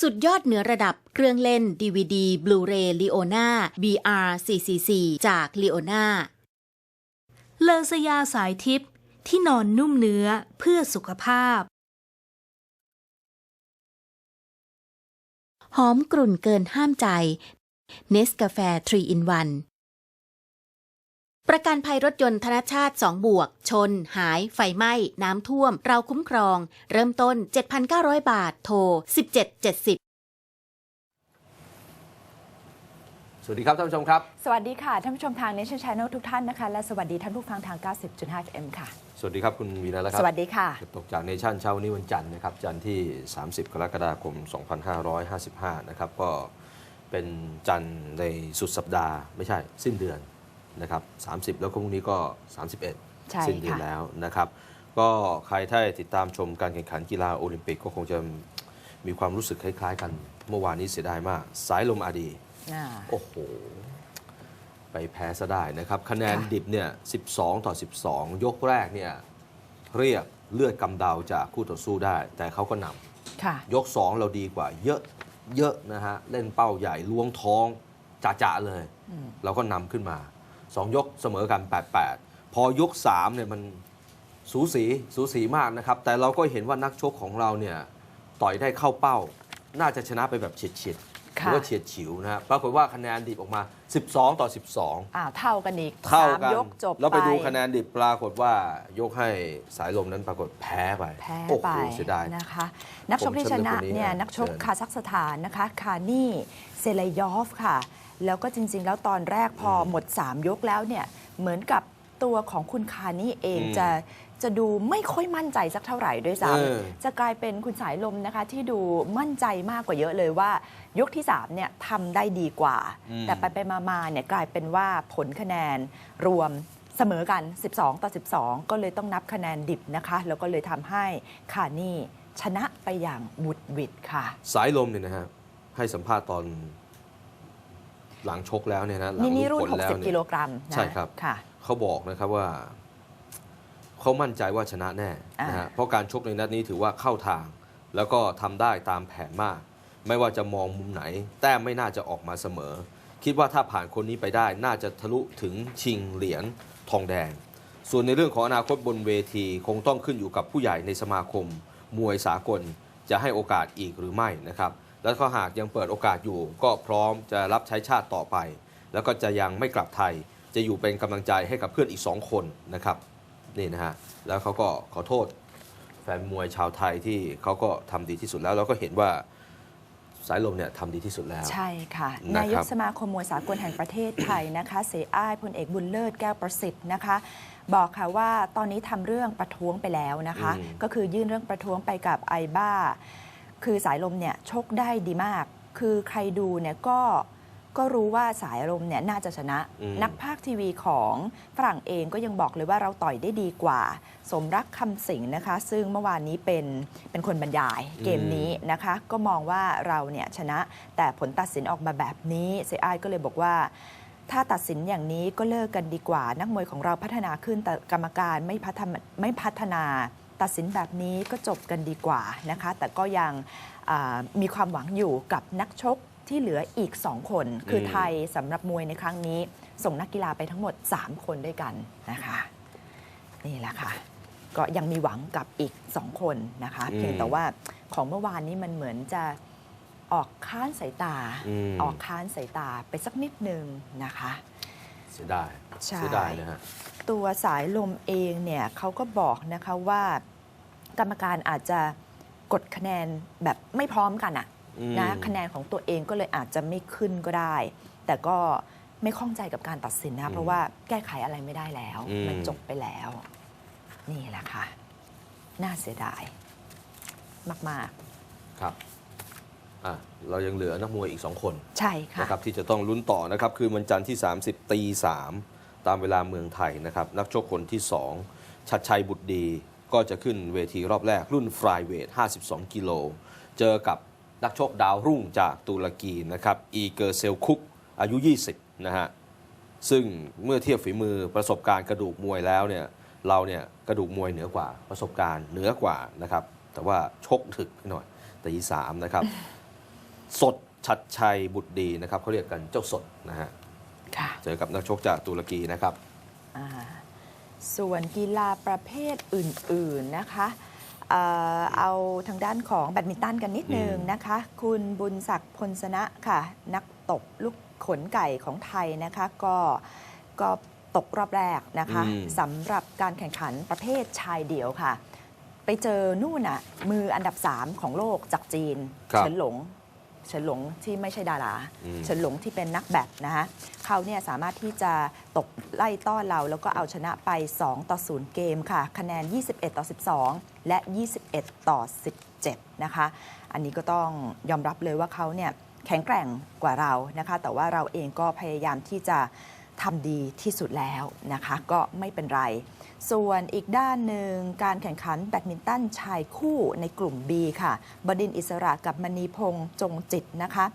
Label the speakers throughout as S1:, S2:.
S1: สุดยอดเหนือระดับเครื่องเล่น DVD Blu-ray Leona BR 444 จาก Leona
S2: เลอสยาสายทิพย์ที่นอนนุ่มเนื้อเพื่อสุขภาพ
S1: หอมกลุ่นเกินห้ามใจ เนสกาแฟ 3 in 1 ประกันภัยรถยนต์ธนชาติ 2 บวก ชน หาย ไฟไหม้ น้ำท่วม เราคุ้มครอง เริ่มต้น 7,900 บาท โทร 1770
S3: สวัสดีครับท่านผู้ชมครับ
S4: สวัสดีค่ะ ท่านผู้ชมทาง Nation Channel ทุกท่านนะคะ และสวัสดีท่านผู้ฟังทาง 90.5 FM ค่ะ
S3: สวัสดีครับคุณวีระและครั
S4: ส
S3: บ
S4: วัสดีค่ะ
S3: ตกจากเนชั่นเช้าวันนี้วันจันทร์นะครับ จันทร์ที่ 30 กรกฎาคม 2555 นะครับ ก็เป็นจันทร์ในสุดสัปดาห์ ไม่ใช่สิ้นเดือน นะครับ30 แล้วก็พรุ่งนี้ก็ 31
S4: ใช่
S3: สิ้นเดือน
S4: ค่ะ
S3: แล้วนะครับ ก็ใครที่ติดตามชมการแข่งขันกีฬาโอลิมปิกก็คงจะมีความรู้สึกคล้ายๆกัน เมื่อวานนี้เสียดายมาก สายลมอาดี
S4: อ่า
S3: โอ้โห ไปแพ้ซะได้นะครับ คะแนน
S4: ค่ะ
S3: ดิบเนี่ย 12 ต่อ 12 ยกแรกเนี่ย เรียกเลือดกำเดาจากคู่ต่อสู้ได้ แต่เขาก็น
S4: ค่ะำ
S3: ยก 2 เราดีกว่า เยอะเยอะนะฮะ เล่นเป้าใหญ่ล้วงท้องจ่าๆเลย
S4: อืม
S3: เราก็นำขึ้นมา 2 ยกเสมอกัน 8-8 พอยก3เนี่ยมันสูสีสูสีมากนะครับ แต่เราก็เห็นว่านักชกของเราเนี่ยต่อยได้เข้าเป้า น่าจะชนะไปแบบเฉียดๆหรือว่าเฉียดฉิวนะฮะปรากฏว่าคะแนนดิบออกมา 12 ต่อ 12
S4: อ่าเท่ากันอีก
S3: เท่า
S4: สาม
S3: กัน
S4: ยกจบ
S3: แล้วไปดูคะแนนดิบปรากฏว่ายกให้สายลมนั้นปรากฏแพ้ไป
S4: แพ้
S3: โอ้โห
S4: ไป
S3: เสียดาย
S4: นะคะ นักชกที่ชนะ
S3: ผมชมเรื่องคนนี้
S4: เนี่ย
S3: นะ
S4: นักชก
S3: เชิญ
S4: คาซัคสถานนะคะ คานี่เซเลยอฟค่ะ แล้วก็จริง ๆ แล้วตอนแรกพอหมด 3 ยกแล้วเนี่ยเหมือนกับตัวของคุณคานี่เอง
S3: อืม
S4: จะจะดูไม่ค่อยมั่นใจสักเท่าไหร่ด้วยซ้
S3: เออำ
S4: จะกลายเป็นคุณสายลมนะคะ ที่ดูมั่นใจมากกว่าเยอะเลยว่า ยกที่3เนี่ยทำได้ดีกว่า
S3: อืม
S4: แต่ไปไปมามาเนี่ยกลายเป็นว่าผลคะแนนรวมเสมอกัน 12 ต่อ 12 ก็เลยต้องนับคะแนนดิบนะคะ แล้วก็เลยทำให้คานี่ชนะไปอย่างบุดหวิดค่ะ
S3: สายลมเนี่ยนะฮะให้สัมภาษณ์ตอน หลังชกแล้วเนี่ยนะหลัง
S4: นี่นี่รุ่น
S3: ผลแล้ว
S4: 60
S3: เนี่ย
S4: กิโลกรัมนะ
S3: ใช่ครับ
S4: ค่ะ
S3: เขาบอกนะครับว่าเขามั่นใจว่าชนะแน่นะฮะ
S4: อ่า
S3: เพราะการชกในนัดนี้ถือว่าเข้าทาง แล้วก็ทำได้ตามแผนมาก ไม่ว่าจะมองมุมไหน แต้มไม่น่าจะออกมาเสมอ คิดว่าถ้าผ่านคนนี้ไปได้น่าจะทะลุถึงชิงเหรียญทองแดง ส่วนในเรื่องของอนาคตบนเวทีคงต้องขึ้นอยู่กับผู้ใหญ่ในสมาคม มวยสากลจะให้โอกาสอีกหรือไม่นะครับ แล้วก็หากยังเปิดโอกาสอยู่ ก็พร้อมจะรับใช้ชาติต่อไป แล้วก็จะยังไม่กลับไทย จะอยู่เป็นกำลังใจให้กับเพื่อนอีกสองคนนะครับนี่นะฮะแล้วเขาก็ขอโทษแฟนมวยชาวไทยที่เขาก็ทำดีที่สุดแล้วเราก็เห็นว่าสายลมเนี่ยทำดีที่สุดแล้ว
S4: ใช่ค่ะ
S3: นะครับ
S4: นายกสมาคมมวยสากลแห่งประเทศไทยนะคะ เสอ้ายพลเอกบุญเลิศแก้วประสิทธิ์นะคะ บอกค่ะว่าตอนนี้ทำเรื่องประท้วงไปแล้วนะคะ
S3: อืม
S4: ก็คือยื่นเรื่องประท้วงไปกับไอบ้า คือสายลมเนี่ยชกได้ดีมาก คือใครดูเนี่ยก็ก็รู้ว่าสายลมเนี่ยน่าจะชนะ
S3: อืม
S4: นักภาคทีวีของฝรั่งเองก็ยังบอกเลยว่าเราต่อยได้ดีกว่า สมรักคำสิงห์นะคะ ซึ่งเมื่อวานนี้เป็นเป็นคนบรรยายเกมนี้นะคะ ก็มองว่าเราเนี่ยชนะ แต่ผลตัดสินออกมาแบบนี้เซอ้ายก็เลยบอกว่าถ้าตัดสินอย่างนี้ก็เลิกกันดีกว่า นักมวยของเราพัฒนาขึ้นแต่กรรมการไม่พัฒนาไม่พัฒนา ตัดสินแบบนี้ก็จบกันดีกว่านะคะ แต่ก็ยังอ่ามีความหวังอยู่กับนักชกที่เหลืออีก 2 คน คือไทยสำหรับมวยในครั้งนี้ ส่งนักกีฬาไปทั้งหมด 3 คนด้วยกันนะคะ นี่แหละค่ะ ก็ยังมีหวังกับอีก 2 คนนะคะ
S3: อืม
S4: เพียงแต่ว่าของเมื่อวานนี้มันเหมือนจะออกค้านสายตา
S3: อืม
S4: ออกค้านสายตาไปสักนิดนึงนะคะ
S3: เสียดาย
S4: ใช่
S3: เสียดายนะฮะ
S4: ตัวสายลมเองเนี่ยเขาก็บอกนะคะว่ากรรมการอาจจะกดคะแนนแบบไม่พร้อมกันอะ
S3: อืม
S4: นะคะแนนของตัวเองก็เลยอาจจะไม่ขึ้นก็ได้ แต่ก็ไม่ข้องใจกับการตัดสินนะเพราะว่าแก้ไขอะไรไม่ได้แล้ว
S3: อืม
S4: มันจบไปแล้ว นี่แหละค่ะ น่าเสียดาย มาก
S3: ครับ อะเรายังเหลือนักมวยอีก 2 คน
S4: ๆใช่ค่ะ
S3: นะครับที่จะต้องลุ้นต่อนะครับคือวันจันทร์ที่ 30ตี3ตามเวลาเมืองไทยนะครับนักชกคนที่ 2 ชัดชัยบุตรดีก็จะขึ้นเวทีรอบแรกรุ่นฟรายเวท 52 กิโล เจอกับนักชกดาวรุ่งจากตุรกีนะครับอีเกอร์เซลคุกอายุ 20 นะฮะ ซึ่งเมื่อเทียบฝีมือประสบการณ์กระดูกมวยแล้วเนี่ยเราเนี่ยกระดูกมวยเหนือกว่าประสบการณ์เหนือกว่านะครับแต่ว่าชกถึกไปหน่อยตีสามนะครับ สดชัดชัยบุตรดีนะครับเขาเรียกกันเจ้าสดนะฮะ
S4: ค่ะ
S3: เจอกับนักชกจากตุรกีนะครับ
S4: อ่าส่วนกีฬาประเภทอื่น ๆนะคะเอ่อเอาทางด้านของแบดมินตันกันนิดนึง
S3: อืม
S4: นะคะ คุณบุญศักดิ์พลสนะค่ะ นักตบลูกขนไก่ของไทยนะคะก็ก็ตกรอบแรกนะคะ
S3: อืม
S4: สำหรับการแข่งขันประเภทชายเดี่ยวค่ะ ไปเจอนู่นน่ะมืออันดับ 3 ของโลกจากจีน
S3: ครับ
S4: เฉินหลง เฉินหลงที่ไม่ใช่ดารา
S3: อืม
S4: เฉินหลงที่เป็นนักแบดนะคะเขาเนี่ยสามารถที่จะตบไล่ต้อนเรา แล้วก็เอาชนะไป 2 ต่อ 0 เกมค่ะ คะแนน 21 ต่อ 12 และ 21 ต่อ 17 นะคะ อันนี้ก็ต้องยอมรับเลยว่าเขาเนี่ยแข็งแกร่งกว่าเรานะคะ แต่ว่าเราเองก็พยายามที่จะ ทำดีที่สุดแล้วนะคะก็ไม่เป็นไร ส่วนอีกด้านหนึ่งการแข่งขันแบดมินตันชายคู่ในกลุ่ม B ค่ะ บดินทร์อิสระกับมณีพงษ์จงจิตนะคะ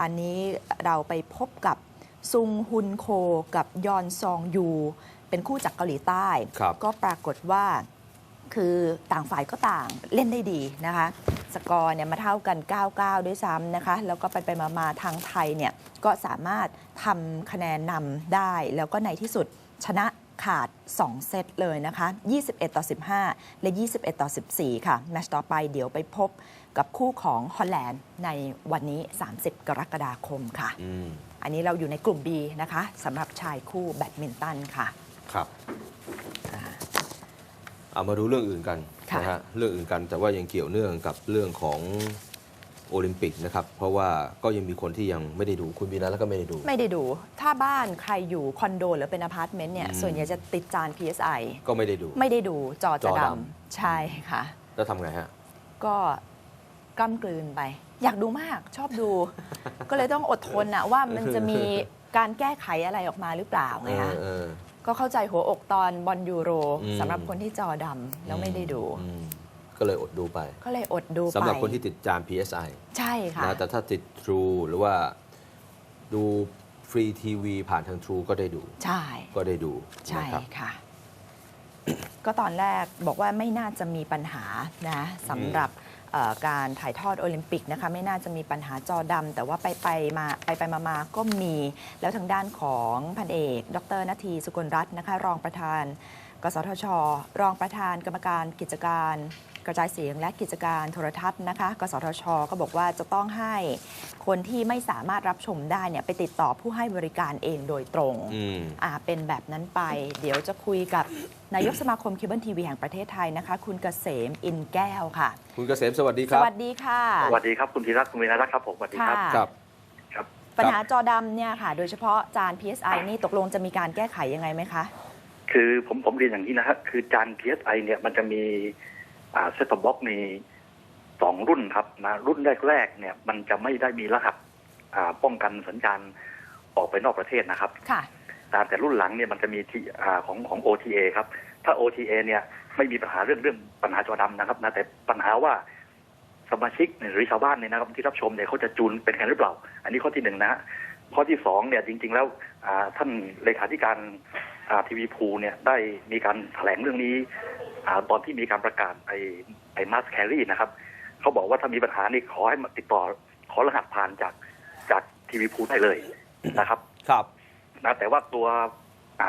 S4: อันนี้เราไปพบกับซุงฮุนโคกับยอนซองยู เป็นคู่จากเกาหลีใต้
S3: ครับ
S4: ก็ปรากฏว่าคือต่างฝ่ายก็ต่างเล่นได้ดีนะคะ สกอร์เนี่ยมาเท่ากัน 9-9 ด้วยซ้ำนะคะ แล้วก็ไปไปมามาทางไทยเนี่ยก็สามารถทำคะแนนนำได้ แล้วก็ในที่สุดชนะขาด 2 เซตเลยนะคะ 21 ต่อ 15 และ 21 ต่อ 14 ค่ะ แมตช์ต่อไปเดี๋ยวไปพบกับคู่ของฮอลแลนด์ในวันนี้ 30 กรกฎาคมค่ะ
S3: อืม
S4: อันนี้เราอยู่ในกลุ่ม B นะคะสำหรับชายคู่แบดมินตันค่ะ
S3: ครับ เอามาดูเรื่องอื่นกัน
S4: ค่ะ
S3: นะฮะเรื่องอื่นกันแต่ว่ายังเกี่ยวเนื่องกับเรื่องของโอลิมปิกนะครับเพราะว่าก็ยังมีคนที่ยังไม่ได้ดูคุณบีนะแล้วก็ไม่ได้ดู
S4: ไม่ได้ดู ถ้าบ้านใครอยู่คอนโดหรือเป็นอพาร์ตเมนต์เนี่ย
S3: อืม
S4: ส่วนใหญ่จะติดจาน PSI
S3: ก็ไม่ได้ดู
S4: ไม่ได้ดูจอ
S3: จ
S4: จะ
S3: อ
S4: ด
S3: ดำ
S4: ใช่ค่ะ
S3: แล้วทำไงฮะ
S4: ก็กล้ำกลืนไป อยากดูมากชอบดู ก็เลยต้องอดทนอะว่ามันจะมีการแก้ไขอะไรออกมาหรือเปล่าไง
S3: เอ
S4: คะ
S3: อเออ
S4: ก็เข้าใจหัวอกตอนบอลยูโร
S3: อืม
S4: สำหรับคนที่จอดำแล้วไม่ได้ดู
S3: อืมก็เลยอดดูไป
S4: ก็เลยอดดูไป
S3: สำหรับคนที่ติดจาน PSI
S4: ใช่ค่ะ
S3: นะแต่ถ้าติด True หรือว่าดูฟรีทีวีผ่านทาง True ก็ได้ดู
S4: ใช่
S3: ก็ได้ดู
S4: ใช่
S3: นะครับ
S4: ค่ะ ก็ตอนแรกบอกว่าไม่น่าจะมีปัญหานะสำหรับเอ่อ การถ่ายทอดโอลิมปิกนะคะไม่น่าจะมีปัญหาจอดำแต่ว่าไปไปมาไปไปมามาก็มีแล้วทางด้านของพันเอก ดรนาทีสุกลรัตน์นะคะรองประธาน กสทช รองประธานกรรมการกิจการ กระจายเสียงและกิจการโทรทัศน์นะคะ กสทช ก็บอกว่าจะต้องให้คนที่ไม่สามารถรับชมได้เนี่ยไปติดต่อผู้ให้บริการเองโดยตรง
S3: อืม
S4: อ่าเป็นแบบนั้นไป เดี๋ยวจะคุยกับนายกสมาคมเคเบิลทีวีแห่งประเทศไทยนะคะ คุณเกษมอินแก้วค่ะ
S3: คุณเกษมสวัสดีค
S4: ส
S3: รับ
S4: วัสดีค่ะ
S5: สวัสดีครับคุณธีรัตน์คุณวินารัตน์ครับผมสวัสดีครับ
S4: ค่ะ
S3: ครับ
S5: ครับ
S4: ปัญหาจอดำเนี่ยค่ะ โดยเฉพาะจาน PSI นี่ตกลงจะมีการแก้ไขยังไงไหมคะ
S5: คือผมผมเรียนอย่างนี้นะครับคือจาน PSI เนี่ยมันจะมีอ่า เซตบ็อกมีสองรุ่นครับนะรุ่นแรกๆเนี่ยมันจะไม่ได้มีรหัสอ่าป้องกันสัญญาณออกไปนอกประเทศนะครับ
S4: ค่ะ
S5: แต่แต่รุ่นหลังเนี่ยมันจะมีที่อ่าของของ OTA ครับ ถ้า OTA เนี่ยไม่มีปัญหาเรื่องเรื่องปัญหาจอดำนะครับนะแต่ปัญหาว่าสมาชิกเนี่ยหรือชาวบ้านเนี่ยนะครับที่รับชมเนี่ยเขาจะจูนเป็นกันหรือเปล่า อันนี้ข้อที่หนึ่งนะฮะข้อที่สองเนี่ยจริง ๆ แล้วอ่าท่านเลขาธิการทีวีพูเนี่ยได้มีการแถลงเรื่องนี้ อาตอนที่มีการประกาศไอ้ไอ้มาสแครี่นะครับเขาบอกว่าถ้ามีปัญหานี่ขอให้มาติดต่อขอรหัสผ่านจากจากทีวีพูได้เลยนะครับ
S3: ครับ
S5: นะแต่ว่าตัว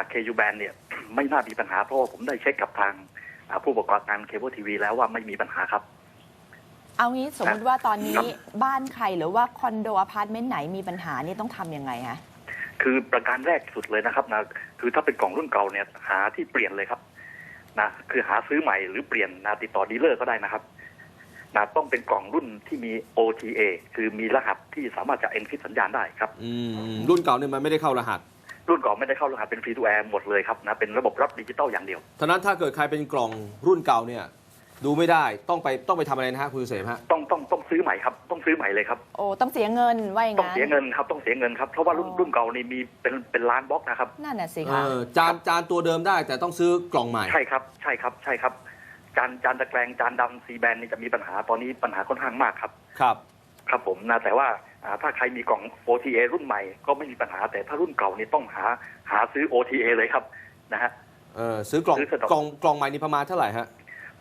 S5: เคยูแบนเนี่ย ไม่น่ามีปัญหาเพราะว่าผมได้เช็คกับทางอ่าผู้ประกอบการเคเบิลทีวีแล้วว่าไม่มีปัญหาครับ
S4: เอางี้สมมติว่าตอนนี้
S5: ครับ
S4: บ้านใครหรือว่าคอนโดอพาร์ตเมนต์ไหนมีปัญหานี่ต้องทำยังไงคะ
S5: คือประการแรกสุดเลยนะครับนะคือถ้าเป็นกล่องรุ่นเก่าเนี่ยหาที่เปลี่ยนเลยครับ นะคือหาซื้อใหม่หรือเปลี่ยนนะติดต่อดีลเลอร์ก็ได้นะครับนะต้องเป็นกล่องรุ่นที่มี OTA คือมีรหัสที่สามารถจะ encrypt สัญญาณได้ครับ
S3: อืมรุ่นเก่าเนี่ยมันไม่ได้เข้ารหัส
S5: รุ่นเก่าไม่ได้เข้ารหัสเป็นฟรี to air หมดเลยครับนะเป็นระบบรับดิจิตอลอย่างเดียว
S3: ฉะนั้นถ้าเกิดใครเป็นกล่องรุ่นเก่าเนี่ย ดูไม่ได้ต้องไปต้องไปทำอะไรนะฮะคุณเกษมฮะ
S5: ต้องต้องต้องซื้อใหม่ครับ ต้องซื้อใหม่เลยครับ
S4: โอ้ต้องเสียเงินว่าอย่าง
S5: ต้อง
S4: นั้น
S5: เสียเงินครับต้องเสียเงินครับเพราะว่ารุ่น
S4: อ๋อ
S5: รุ่นเก่านี่มีเป็นเป็นล้านบล็อกนะครับ
S4: นั่นน่ะสิ
S3: เอ
S4: คะ
S3: อจานจานตัวเดิมได้แต่ต้องซื้อกล่องใหม่
S5: ใช่ครับใช่ครับใช่ครับ จานจานตะแกรงจานดำซีแบนนี่จะมีปัญหาตอนนี้ปัญหาค่อนข้างมากครับ
S3: ครับ
S5: ครับผมนะแต่ว่าอ่าถ้าใครมีกล่อง OTA รุ่นใหม่ก็ไม่มีปัญหา แต่ถ้ารุ่นเก่านี่ต้องหาหาซื้อ OTA เลยครับนะฮะ
S3: เออซื้อกล่อง
S5: ซื้อสต็อก
S3: กล่องกล่องใหม่นี่ประมาณเท่าไหร่ฮะ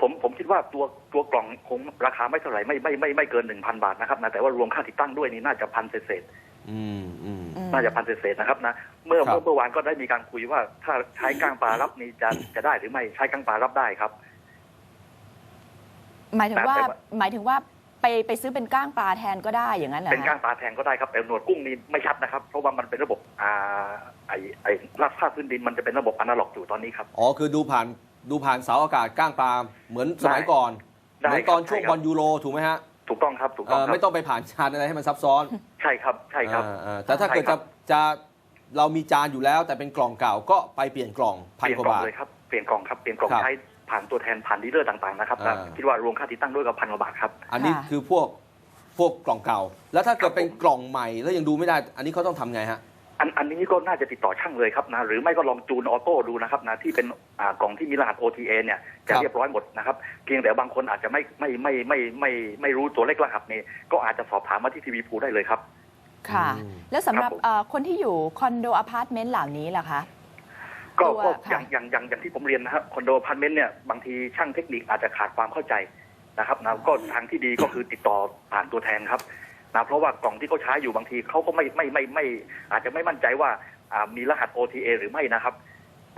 S5: ผมผมคิดว่าตัวตัวกล่องคงราคาไม่เท่าไหร่ไม่ไม่ไม่ไม่เกินหนึ่งพันบาทนะครับนะแต่ว่ารวมค่าติดตั้งด้วยนี่น่าจะพันเศษ
S3: อืมอืม
S4: อืม
S5: ๆน่าจะพันเศษๆนะครับนะเมื่อ
S3: ครับ
S5: เมื่อเมื่อวานก็ได้มีการคุยว่า ถ้าใช้ก้างปลารับนี่จะจะได้หรือไม่ใช้ก้างปลารับได้ครับ
S4: หมายถึงว่า
S5: แต่ว่า
S4: หมายถึงว่าไปไปซื้อเป็นก้างปลาแทนก็ได้อย่างนั้นเหรอ
S5: เป็นก้าง
S4: คะ
S5: ปลาแทนก็ได้ครับแต่หนวดกุ้งนี่ไม่ชัดนะครับ เพราะว่ามันเป็นระบบอ่าไอไอรับภาพพื้นดินมันจะเป็นระบบอนาล็อกอยู่ตอนนี้ครับ
S3: อ๋อคือดูผ่าน ดูผ่านเสาอากาศก้างปลาเหมือนสมัยก่อน
S5: ได้
S3: เหมือนตอน
S5: ครับ
S3: ช่วง
S5: ใช่ครับ
S3: บอลยูโรถูกไหมฮะ
S5: ถูกต้องครับถูก
S3: เอ
S5: ต้อง
S3: อ
S5: ครับ
S3: ไม่ต้องไปผ่านชานอะไรให้มันซับซ้อน
S5: ใช่ครับใช่ครับ
S3: อ่าอ่าแต่ถ้าเกิด
S5: ใช่ครั
S3: จะ
S5: บ
S3: จะเรามีจานอยู่แล้ว แต่เป็นกล่องเก่าก็ไปเปลี่ยนกล่อง
S5: เป
S3: พัน
S5: ลี่ยน
S3: กว่าก
S5: ล่อง
S3: บาท
S5: เลยครับเปลี่ยนกล่องครับเปลี่ยนกล่อง
S3: ครับ
S5: ใช้ผ่านตัวแทนผ่านดีลเลอร์ต่างๆนะครับนะ
S3: อ่า
S5: คิดว่ารวมค่าติดตั้งด้วยกับพันกว่าบาทครับ
S3: อันนี้คือพวกพวกกล่องเก่า แล้วถ้าเกิดเป็นกล่องใหม่แล้วยังดูไม่ได้ อันนี้เขาต้องทำไงฮะ
S5: อันอันนี้ก็น่าจะติดต่อช่างเลยครับนะหรือไม่ก็ลองจูนออโต้ดูนะครับนะที่เป็นอ่ากล่องที่มีรหัส OTA เนี่ยจะ
S3: ครับ
S5: เรียบร้อยหมดนะครับเพียงแต่บางคนอาจจะไม่ไม่ไม่ไม่ไม่ไม่รู้ตัวเลขรหัสนี่ก็อาจจะสอบถามมาที่ทีวีพูได้เลยครับ
S4: ค่ะ
S3: อืม
S4: แล้วสำหรับ
S5: ครับผม
S4: เอ่อคนที่อยู่คอนโดอพาร์ตเมนต์เหล่านี้ล่ะคะ
S5: ก็
S4: ตัว
S5: ก็
S4: ค่ะ
S5: อย่างอย่างอย่างอย่างที่ผมเรียนนะครับคอนโดพาร์ตเมนต์เนี่ยบางทีช่างเทคนิคอาจจะขาดความเข้าใจนะครับนะก็ทางที่ดีก็คือติดต่อผ่านตัวแทนครับ นะเพราะว่ากล่องที่เขาใช้อยู่บางทีเขาก็ไม่ไม่ไม่ไม่ อาจจะไม่มั่นใจว่าอ่ามีรหัส OTA หรือไม่นะครับ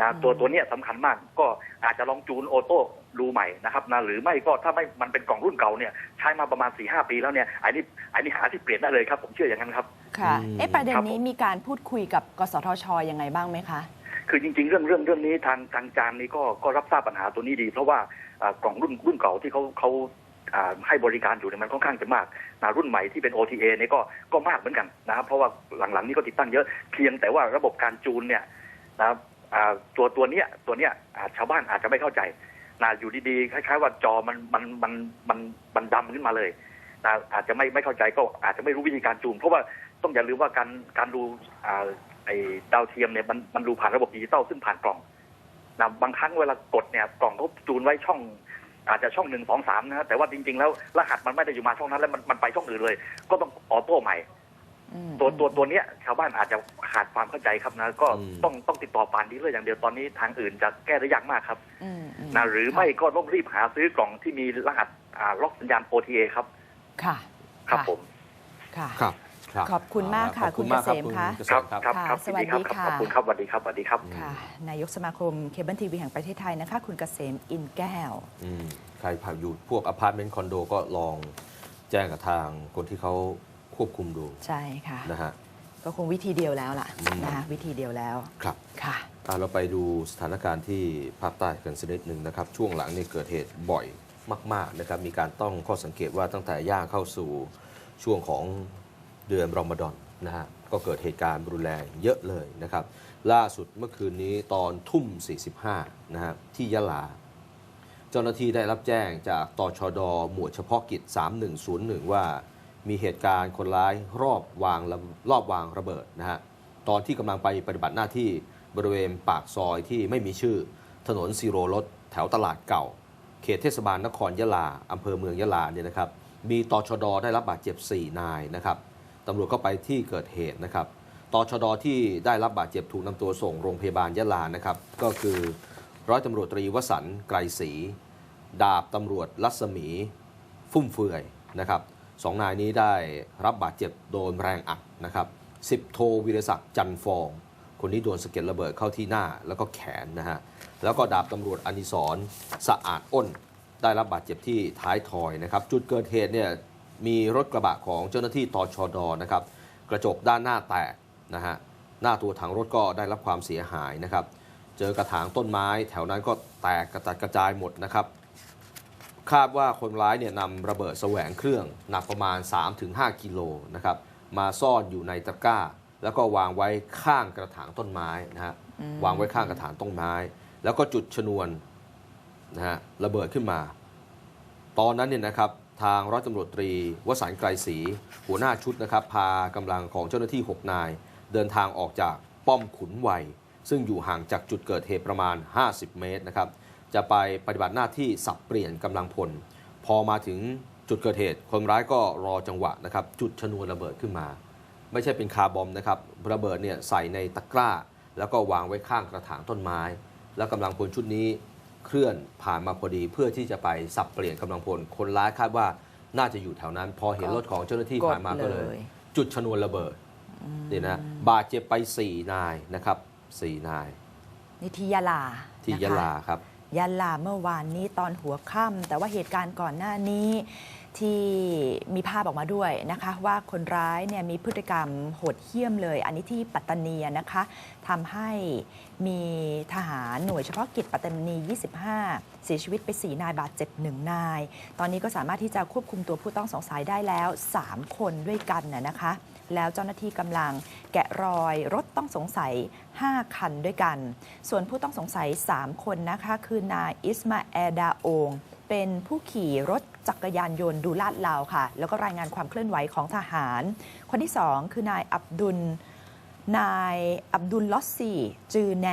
S5: นะตัวตัวเนี้ยสำคัญมากก็อาจจะลองจูนออโต้ดูใหม่นะครับนะหรือไม่ก็ถ้าไม่มันเป็นกล่องรุ่นเก่าเนี่ยใช้มาประมาณ4ีหปีแล้วเนี่ยอันนี้อันนี้หาที่เปลี่ยนได้เลยครับ ผมเชื่ออย่างนั้นครับ
S4: ค่ะ
S3: อืม
S4: เอ๊ะประเด็น
S5: ครับ
S4: นี้
S5: ผม
S4: มีการพูดคุยกับกสทชยังไงบ้างไหมคะ
S5: คือจริง ๆ เรื่องเรื่องเรื่องนี้ทางทางจานนี้ก็ก็รับทราบปัญหาตัวนี้ดี เพราะว่าอ่ากล่องรุ่นรุ่นเก่าที่เขาเขาอ่า ให้บริการอยู่เนี่ยมันค่อนข้างจะมากนะรุ่นใหม่ที่เป็น OTA เนี่ยก็ก็มากเหมือนกันนะครับเพราะว่าหลังๆนี้ก็ติดตั้งเยอะเพียงแต่ว่าระบบการจูนเนี่ยนะครับตัวตัวเนี้ยตัวเนี้ยชาวบ้านอาจจะไม่เข้าใจนะอยู่ดีๆคล้ายๆว่าจอมันมันมันมันมันดำขึ้นมาเลยนะอาจจะไม่ไม่เข้าใจก็อาจจะไม่รู้วิธีการจูน เพราะว่าต้องอย่าลืมว่าการการดูไอ้ดาวเทียมเนี่ยมันมันดูผ่านระบบดิจิตอลซึ่งผ่านกล่องนะบางครั้งเวลากดเนี่ยกล่องเขาจูนไว้ช่อง อาจจะช่องหนึ่งสองสามนะฮะแต่ว่าจริง ๆ แล้วรหัสมันไม่ได้อยู่มาช่องนั้นแล้วมันมันไปช่องอื่นเลย ก็ต้องออโต้ใหม่
S4: อืม
S5: ตัวตัวตัวเนี้ยชาวบ้านอาจจะขาดความเข้าใจครับนะ ก็
S3: อืม
S5: ต้องต้องติดต่อผ่านดีเลยอย่างเดียวตอนนี้ทางอื่นจะแก้ได้ยากมากครับ
S4: อืมอืม
S5: นะหรือไม่ก็ต้องรีบหาซื้อกล่องที่มีรหัสอ่าล็อกสัญญาณ OTA ครับ
S4: ค่ะ
S5: ครับผม
S4: ค่ะ
S3: ครับรับ
S4: ขอบคุณมากค่ะ
S3: ขอบคุณ
S4: คุณ
S3: มากครับ
S4: เกษม
S3: คุณ
S4: ค่ะ
S3: เกษ
S5: ครับ
S3: มครับ
S5: ครับครับ
S4: สวัสดี
S5: ยินรับ
S4: ค่ะ
S5: ขอบคุณครับสวัสดีครับสวัสดีครับ
S4: ค่ะนายกสมาคมเคเบิลทีวีแห่งประเทศไทยนะคะ คุณเกษมอินแก้ว
S3: อืมใครผ่านอยู่พวกอพาร์ตเมนต์คอนโดก็ลองแจ้งกับทางคนที่เขาควบคุมดู
S4: ใช่ค่ะ
S3: นะฮะ
S4: ก็คงวิธีเดียวแล้วล่ะ
S3: อืม
S4: นะคะวิธีเดียวแล้ว
S3: ครับ
S4: ค่ะ
S3: อะเราไปดูสถานการณ์ที่ภาคใต้กันสักนิดหนึ่งนะครับ ช่วงหลังนี่เกิดเหตุบ่อยมาก ๆ นะครับ มีการต้องข้อสังเกตว่าตั้งแต่ย่างเข้าสู่ช่วงของ เดือนรอมฎอนนะฮะก็เกิดเหตุการณ์รุนแรงเยอะเลยนะครับ ล่าสุดเมื่อคืนนี้ตอนทุ่ม 45นะฮะที่ยะลา เจ้าหน้าที่ได้รับแจ้งจากตชด หมวดเฉพาะกิจ 3101 ว่ามีเหตุการณ์คนร้ายรอบวางระรอบวางระเบิดนะฮะตอนที่กำลังไปปฏิบัติหน้าที่บริเวณปากซอยที่ไม่มีชื่อถนนซีโรรถแถวตลาดเก่า เขตเทศบาลนครยะลาอำเภอเมืองยะลาเนี่ยนะครับมีตชดได้รับบาดเจ็บ 4 นายนะครับ ตำรวจก็ไปที่เกิดเหตุนะครับตชดที่ได้รับบาดเจ็บถูกนำตัวส่งโรงพยาบาลยะลานะครับ ก็คือร้อยตำรวจตรีวสันต์ไกรศรีดาบตำรวจรัศมีฟุ่มเฟือยนะครับสองนายนี้ได้รับบาดเจ็บโดนแรงอัดนะครับสิบโทวิรศักดิ์จันฟอง คนนี้โดนสะเก็ดระเบิดเข้าที่หน้าแล้วก็แขนนะฮะแล้วก็ดาบตำรวจอนิสรสะอาดอ้น ได้รับบาดเจ็บที่ท้ายทอยนะครับ จุดเกิดเหตุเนี่ย มีรถกระบะของเจ้าหน้าที่ตชดนะครับ กระจกด้านหน้าแตกนะฮะหน้าตัวถังรถก็ได้รับความเสียหายนะครับ เจอกระถางต้นไม้แถวนั้นก็แตกกระจัดกระจายหมดนะครับ คาดว่าคนร้ายเนี่ยนำระเบิดแสวงเครื่องหนักประมาณ 3-5 กิโลนะครับมาซ่อนอยู่ในตะกร้า แล้วก็วางไว้ข้างกระถางต้นไม้นะฮะ
S4: อืม
S3: วางไว้ข้างกระถางต้นไม้ แล้วก็จุดชนวนนะฮะระเบิดขึ้นมา ตอนนั้นเนี่ยนะครับ ทางร้อยตำรวจตรีวสันต์ไกรศรีหัวหน้าชุดนะครับ พากำลังของเจ้าหน้าที่ 6 นาย เดินทางออกจากป้อมขุนวัย ซึ่งอยู่ห่างจากจุดเกิดเหตุประมาณ 50 เมตรนะครับ จะไปปฏิบัติหน้าที่สับเปลี่ยนกำลังพล พอมาถึงจุดเกิดเหตุคนร้ายก็รอจังหวะนะครับ จุดชนวนระเบิดขึ้นมา ไม่ใช่เป็นคาร์บอมนะครับระเบิดเนี่ยใส่ในตะกร้า แล้วก็วางไว้ข้างกระถางต้นไม้ แล้วกำลังพลชุดนี้ เคลื่อนผ่านมาพอดี เพื่อที่จะไปสับเปลี่ยนกำลังพล คนร้ายคาดว่าน่าจะอยู่แถวนั้น พอเห็น
S4: ก็
S3: รถของเจ้าหน้าที่ผ่านมาก็เลย
S4: กดเลย
S3: จุดชนวนระเบิดนี่นะบาดเจ็บไป4นายนะครับ4นาย
S4: นี่ที่ยะลา
S3: ที่
S4: นะคะ
S3: ยะลาครับ
S4: ยะลาเมื่อวานนี้ตอนหัวค่ำแต่ว่าเหตุการณ์ก่อนหน้านี้ ที่มีภาพออกมาด้วยนะคะว่าคนร้ายเนี่ยมีพฤติกรรมโหดเหี้ยมเลย อันนี้ที่ปัตตานีนะคะทำให้มีทหารหน่วยเฉพาะกิจปัตตานี 25 เสียชีวิตไป 4 นายบาดเจ็บ 1 นาย ตอนนี้ก็สามารถที่จะควบคุมตัวผู้ต้องสงสัยได้แล้ว 3 คนด้วยกันน่ะนะคะ แล้วเจ้าหน้าที่กำลังแกะรอยรถต้องสงสัย 5 คันด้วยกัน ส่วนผู้ต้องสงสัย 3 คนนะคะคือนายอิสมาแอดาโองเป็นผู้ขี่รถ จักรยานยนต์ดูลาดเลาค่ะ แล้วก็รายงานความเคลื่อนไหวของทหาร คนที่ 2 คือนายอับดุล นายอับดุลลอสซีจือแน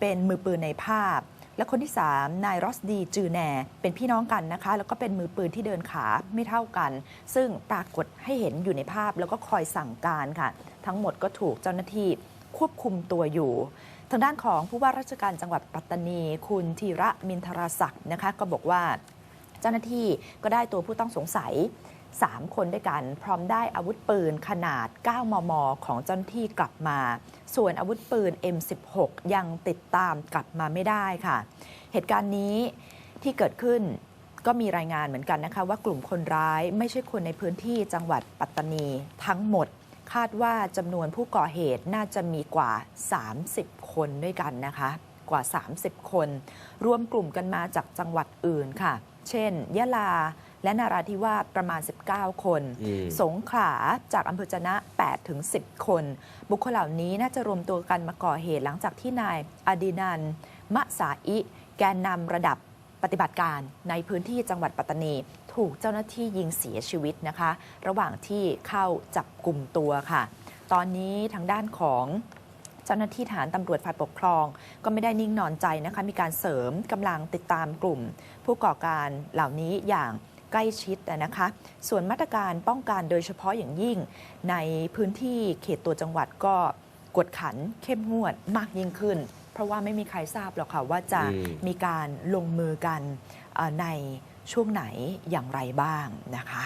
S4: เป็นมือปืนในภาพ และคนที่ 3 นายรอสดีจือแน เป็นพี่น้องกันนะคะ แล้วก็เป็นมือปืนที่เดินขาไม่เท่ากัน ซึ่งปรากฏให้เห็นอยู่ในภาพแล้วก็คอยสั่งการค่ะ ทั้งหมดก็ถูกเจ้าหน้าที่ควบคุมตัวอยู่ทางด้านของผู้ว่าราชการจังหวัดปัตตานี คุณธีระมินทราศักดิ์นะคะ ก็บอกว่า เจ้าหน้าที่ก็ได้ตัวผู้ต้องสงสัย 3 คนด้วยกัน พร้อมได้อาวุธปืนขนาด 9 มม ของเจ้าหน้าที่กลับมา ส่วนอาวุธปืน M16 ยังติดตามกลับมาไม่ได้ค่ะ เหตุการณ์นี้ที่เกิดขึ้นก็มีรายงานเหมือนกันนะคะว่ากลุ่มคนร้ายไม่ใช่คนในพื้นที่จังหวัดปัตตานีทั้งหมด คาดว่าจำนวนผู้ก่อเหตุน่าจะมีกว่า 30 คนด้วยกันนะคะ กว่า 30 คน รวมกลุ่มกันมาจากจังหวัดอื่นค่ะ เช่น ยะลาและนาราธิวาสประมาณ 19 คน
S3: อืม
S4: สงขลาจากอำเภอจะนะ8ถึง10 คน บุคคลเหล่านี้น่าจะรวมตัวกันมาก่อเหตุหลังจากที่นายอดีนันมะสาอิ แกนนำระดับปฏิบัติการในพื้นที่จังหวัดปัตตานี ถูกเจ้าหน้าที่ยิงเสียชีวิตนะคะ ระหว่างที่เข้าจับกลุ่มตัวค่ะ ตอนนี้ทางด้านของเจ้าหน้าที่ฐานตำรวจฝ่ายปกครอง ก็ไม่ได้นิ่งนอนใจนะคะมีการเสริมกำลังติดตามกลุ่ม ผู้ก่อการเหล่านี้อย่างใกล้ชิดนะคะ ส่วนมาตรการป้องกันโดยเฉพาะอย่างยิ่ง ในพื้นที่เขตตัวจังหวัดก็กวดขันเข้มงวดมากยิ่งขึ้น เพราะว่าไม่มีใครทราบหรอกค่ะว่าจะ
S3: อืม
S4: มีการลงมือกันเอ่อในช่วงไหนอย่างไรบ้างนะคะ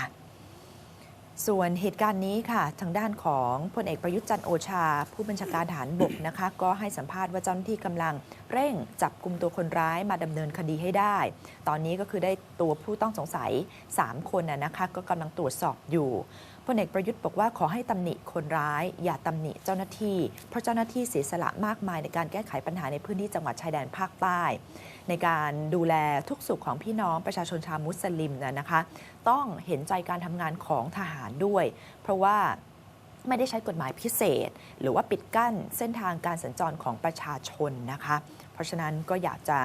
S4: ส่วนเหตุการณ์นี้ค่ะ ทางด้านของพลเอกประยุทธ์จันโอชา ผู้บัญชาการฐานบกนะคะ ก็ให้สัมภาษณ์ว่าเจ้าหน้าที่กำลังเร่งจับกลุ่มตัวคนร้ายมาดำเนินคดีให้ได้ ตอนนี้ก็คือได้ตัวผู้ต้องสงสัย 3 คนนะนะคะ ก็กำลังตรวจสอบอยู่ พลเอกประยุทธ์บอกว่าขอให้ตำหนิคนร้าย อย่าตำหนิเจ้าหน้าที่ เพราะเจ้าหน้าที่เสียสละมากมายในการแก้ไขปัญหาในพื้นที่จังหวัดชายแดนภาคใต้ ในการดูแลทุกสุขของพี่น้องประชาชนชาวมุสลิมนะนะคะ ต้องเห็นใจการทำงานของทหารด้วย เพราะว่าไม่ได้ใช้กฎหมายพิเศษ หรือว่าปิดกั้นเส้นทางการสัญจรของประชาชนนะคะ เพราะฉะนั้นก็อยากจะ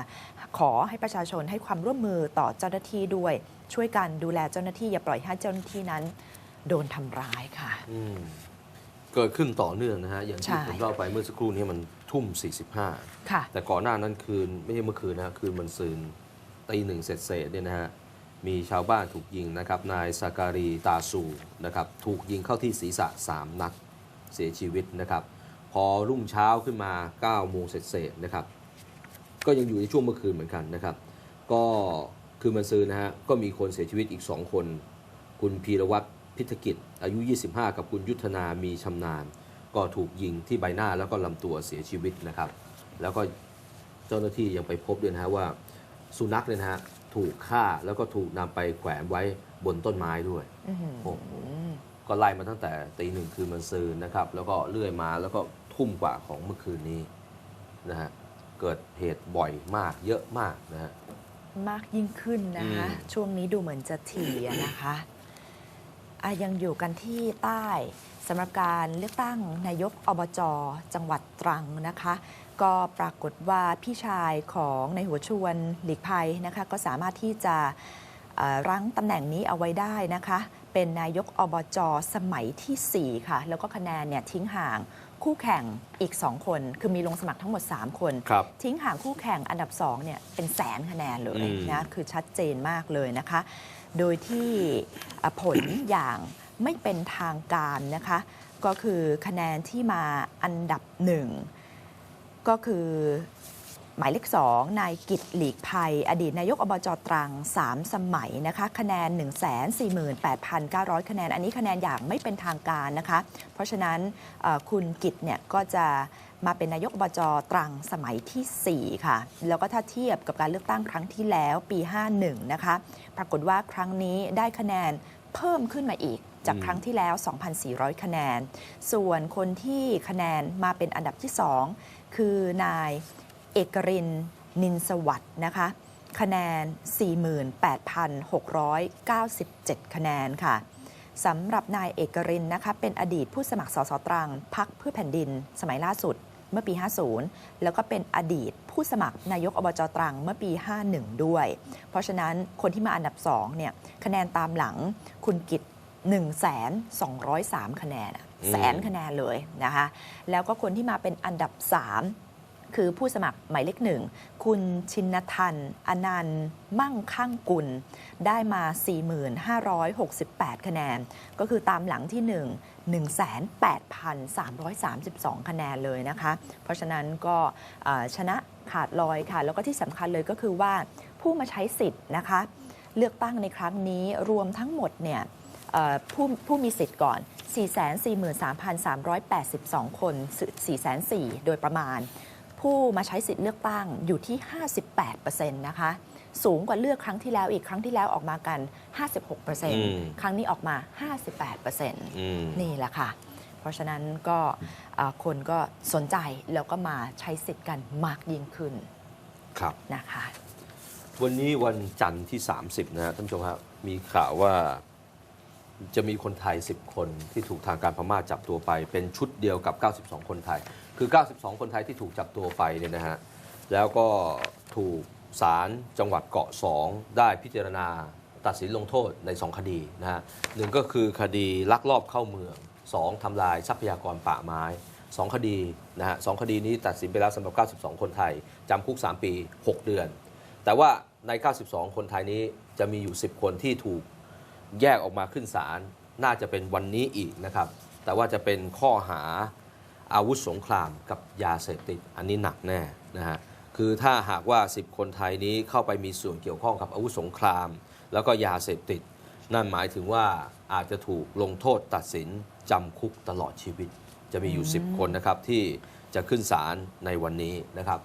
S4: ขอให้ประชาชนให้ความร่วมมือต่อเจ้าหน้าที่ด้วย ช่วยกันดูแลเจ้าหน้าที่อย่าปล่อยให้เจ้าหน้าที่นั้น โดนทำร้ายค่ะ
S3: อืมเกิดขึ้นต่อเนื่องนะฮะ อย่าง
S4: ใช่
S3: ที่ผมเล่าไปเมื่อสักครู่นี้มันทุ่ม45
S4: ค่ะ
S3: แต่ก่อนหน้านั้นคืน ไม่ใช่เมื่อคืนนะคืนมันซืนตีหนึ่งเสร็จเสร็จๆเนี่ยนะฮะ มีชาวบ้านถูกยิงนะครับ นายสาการีตาซูนะครับ ถูกยิงเข้าที่ศีรษะ 3 นัดเสียชีวิตนะครับ พอรุ่งเช้าขึ้นมา9โมงเสร็จเสร็จๆนะครับ ก็ยังอยู่ในช่วงเมื่อคืนเหมือนกันนะครับ ก็คืนมันซืนนะฮะ ก็มีคนเสียชีวิตอีก 2 คน คุณพีรวัตร พิธกิจอายุ 25 กับคุณยุทธนามีชำนาญ ก็ถูกยิงที่ใบหน้าแล้วก็ลำตัวเสียชีวิตนะครับ แล้วก็เจ้าหน้าที่ยังไปพบด้วยนะฮะว่าสุนัขเนี่ยนะฮะถูกฆ่าแล้วก็ถูกนำไปแขวนไว้บนต้นไม้ด้วย
S4: อื้อหือ
S3: โอ้โหก็ไล่มาตั้งแต่ตีหนึ่งคืนมันซืนนะครับ แล้วก็เลื่อยมาแล้วก็ทุ่มกว่าของเมื่อคืนนี้นะฮะเกิดเหตุบ่อยมากเยอะมากนะฮะ
S4: มากยิ่งขึ้นนะคะ
S3: อืม
S4: ช่วงนี้ดูเหมือนจะถี่อะนะคะ อะยังอยู่กันที่ใต้สำหรับการเลือกตั้งนายกอบจจังหวัดตรังนะคะ ก็ปรากฏว่าพี่ชายของในายหัวชวนหลีกภัยนะคะก็สามารถที่จะเอ่อรั้งตำแหน่งนี้เอาไว้ได้นะคะ เป็นนายกอบจสมัยทีสี่ 4 ค่ะ แล้วก็คะแนนเนี่ยทิ้งห่างคู่แข่งอีก 2 คน คือมีลงสมัครทั้งหมด 3 คน
S3: ครับ
S4: ทิ้งห่างคู่แข่งอันดับ2เนี่ยเป็นแสนคะแนนเลย
S3: อืม
S4: นะคือชัดเจนมากเลยนะคะ โดยที่ผลอย่างไม่เป็นทางการนะคะ ก็คือคะแนนที่มาอันดับหนึ่งก็คือ หมายเลข2นายกิตหลีกภัย อดีตนายกอบจตรัง 3 สมัยนะคะ คะแนน 148,900 คะแนน อันนี้คะแนนอย่างไม่เป็นทางการนะคะ เพราะฉะนั้นคุณกิตเนี่ยก็จะมาเป็นนายกอบจตรังสมัยทีสี่ 4 ค่ะ แล้วก็ถ้าเทียบกับการเลือกตั้งครั้งที่แล้วปี 51 นะคะ ปรากฏว่าครั้งนี้ได้คะแนนเพิ่มขึ้นมาอีกจากครั้งที่แล้ว 2,400 คะแนน ส่วนคนที่คะแนนมาเป็นอันดับที่ 2 คือนาย เอกรินนินสวัสด์นะคะ คะแนน 48,697 คะแนนค่ะสำหรับนายเอกรินนะคะเป็นอดีตผู้สมัครสสตรังพักเพื่อแผ่นดิน สมัยล่าสุดเมื่อปี 50 แล้วก็เป็นอดีตผู้สมัครนายกอบจตรังเมื่อปี 51 ด้วย เพราะฉะนั้นคนที่มาอันดับ2เนี่ยคะแนนตามหลังคุณกิต1 2 0 3 คะแนนแสนคะแนนเลยนะคะ แล้วก็คนที่มาเป็นอันดับ 3 คือผู้สมัครหมายเลขหนึ่ง คุณชินทันอนันต์ มั่งคั่งกุล ได้มา 4,568 คะแนน ก็คือตามหลังที่ 1 18,332 คะแนนเลยนะคะ เพราะฉะนั้นก็ชนะขาดลอยค่ะ แล้วก็ที่สำคัญเลยก็คือว่าผู้มาใช้สิทธิ์นะคะ เลือกตั้งในครั้งนี้รวมทั้งหมดเนี่ยผู้ผู้มีสิทธิ์ก่อน 443,382 คน 4,400 โดยประมาณ ผู้มาใช้สิทธิ์เลือกตั้งอยู่ที่ 58%นะคะ สูงกว่าเลือกครั้งที่แล้วอีกครั้งที่แล้วออกมากัน 56%ครั้งนี้ออกมา 58%
S3: อืม
S4: นี่แหละค่ะ เพราะฉะนั้นก็เอ่อคนก็สนใจแล้วก็มาใช้สิทธิ์กันมากยิ่งขึ้น
S3: ครับ
S4: นะคะ
S3: วันนี้วันจันทร์ที่ 30 นะฮะท่านผู้ชมครับมีข่าวว่าจะมีคนไทย 10 คนที่ถูกทางการพม่าจับตัวไป เป็นชุดเดียวกับ 92 คนไทย คือ 92 คนไทยที่ถูกจับตัวไปเนี่ยนะฮะแล้วก็ถูกศาลจังหวัดเกาะ 2 ได้พิจารณาตัดสินลงโทษใน 2 คดีนะฮะหนึ่งก็คือคดีลักลอบเข้าเมือง 2ทำลายทรัพยากรป่าไม้ 2 คดีนะฮะสองคดีนี้ตัดสินไปแล้วสำหรับ 92 คนไทยจำคุก 3 ปี 6 เดือน แต่ว่าใน 92 คนไทยนี้จะมีอยู่ 10 คนที่ถูกแยกออกมาขึ้นศาลน่าจะเป็นวันนี้อีกนะครับ แต่ว่าจะเป็นข้อหา อาวุธสงครามกับยาเสพติดอันนี้หนักแน่นะฮะคือถ้าหากว่า 10 คนไทยนี้เข้าไปมีส่วนเกี่ยวข้องกับอาวุธสงคราม แล้วก็ยาเสพติด นั่นหมายถึงว่าอาจจะถูกลงโทษตัดสินจำคุกตลอดชีวิต จะมีอยู่ 10 คนนะครับที่จะขึ้นศาลในวันนี้นะครับ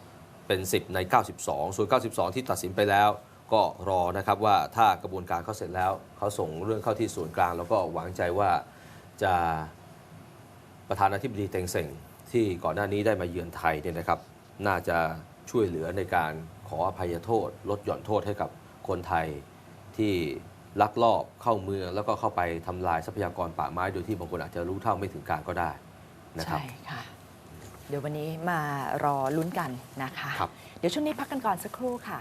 S3: เป็น 10 ใน 92 ส่วน 92 ที่ตัดสินไปแล้วก็รอนะครับว่าถ้ากระบวนการเขาเสร็จแล้วเขาส่งเรื่องเข้าที่ส่วนกลาง แล้วก็หวังใจว่าจะ ประธานาธิบดีเต็งเซ็งที่ก่อนหน้านี้ได้มาเยือนไทยเนี่ยนะครับ น่าจะช่วยเหลือในการขออภัยโทษ ลดหย่อนโทษให้กับคนไทยที่ลักลอบเข้าเมือง แล้วก็เข้าไปทำลายทรัพยากรป่าไม้โดยที่บางคนอาจจะรู้เท่าไม่ถึงการก็ได้นะครับ
S4: ใช่ค่ะ เดี๋ยววันนี้มารอลุ้นกันนะคะ
S3: ครับ
S4: เดี๋ยวช่วงนี้พักกันก่อนสักครู่ค่ะ